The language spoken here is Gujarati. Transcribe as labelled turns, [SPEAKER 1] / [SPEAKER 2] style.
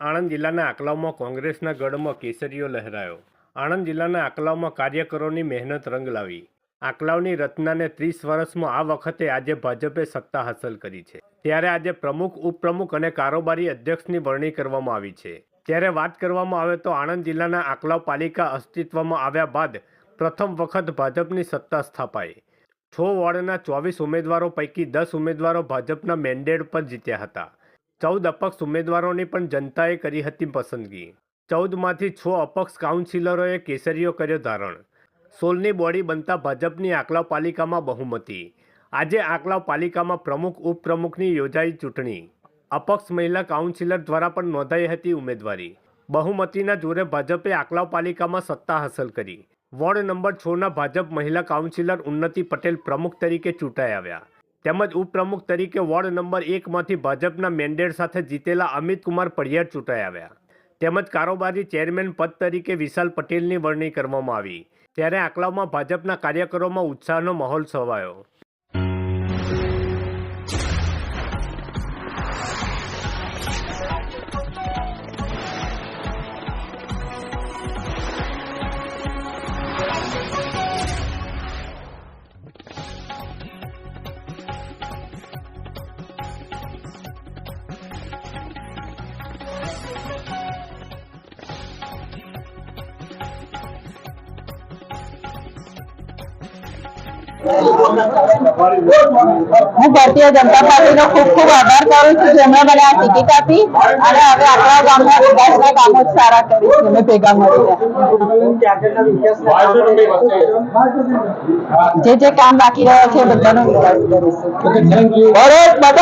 [SPEAKER 1] આણંદ જિલ્લાના આકલાવમાં કોંગ્રેસના ગઢમાં કેસરીઓ લહેરાયો. આણંદ જિલ્લાના આકલાવમાં કાર્યકરોની મહેનત રંગ લાવી. આકલાવની રચનાને ત્રીસ વર્ષમાં આ વખતે આજે ભાજપે સત્તા હાંસલ કરી છે. ત્યારે આજે પ્રમુખ, ઉપપ્રમુખ અને કારોબારી અધ્યક્ષની વરણી કરવામાં આવી છે. ત્યારે વાત કરવામાં આવે તો આણંદ જિલ્લાના આકલાવ પાલિકા અસ્તિત્વમાં આવ્યા બાદ પ્રથમ વખત ભાજપની સત્તા સ્થાપાઈ. છ વોર્ડના ચોવીસ ઉમેદવારો પૈકી દસ ઉમેદવારો ભાજપના મેન્ડેટ પર જીત્યા હતા. ચૌદ અપક્ષ ઉમેદવારોની પણ જનતાએ કરી હતી પસંદગી. ચૌદમાંથી છ અપક્ષ કાઉન્સિલરોએ કેસરીઓ કર્યો ધારણ. સોલની બોડી બનતા ભાજપની આકલાવ પાલિકામાં બહુમતી. આજે આકલાવ પાલિકામાં પ્રમુખ, ઉપપ્રમુખની યોજાઈ ચૂંટણી. અપક્ષ મહિલા કાઉન્સિલર દ્વારા પણ નોંધાઈ હતી ઉમેદવારી. બહુમતીના જોરે ભાજપે આકલાવ પાલિકામાં સત્તા હાંસલ કરી. વોર્ડ નંબર છના ભાજપ મહિલા કાઉન્સિલર ઉન્નતિ પટેલ પ્રમુખ તરીકે ચૂંટાઈ આવ્યા. તેમજ ઉપપ્રમુખ તરીકે વોર્ડ નંબર એકમાંથી ભાજપના મેન્ડેટ સાથે જીતેલા અમિત કુમાર પડિયાર ચૂંટાઈ આવ્યા. તેમજ કારોબારી ચેરમેન પદ તરીકે વિશાલ પટેલની વરણી કરવામાં આવી. ત્યારે આકલાવમાં ભાજપના કાર્યકરોમાં ઉત્સાહનો માહોલ છવાયો.
[SPEAKER 2] હું ભારતીય જનતા પાર્ટીનો ખૂબ ખૂબ આભાર કરું છું જેમણે મને આ ટિકિટ આપી અને હવે આપણા ગામના વિકાસના કામો જ સારા કરીશું અમે ભેગા મળીને જે જે કામ બાકી રહ્યા છે એ બધાનો વિકાસ કરીશું ભારત માતા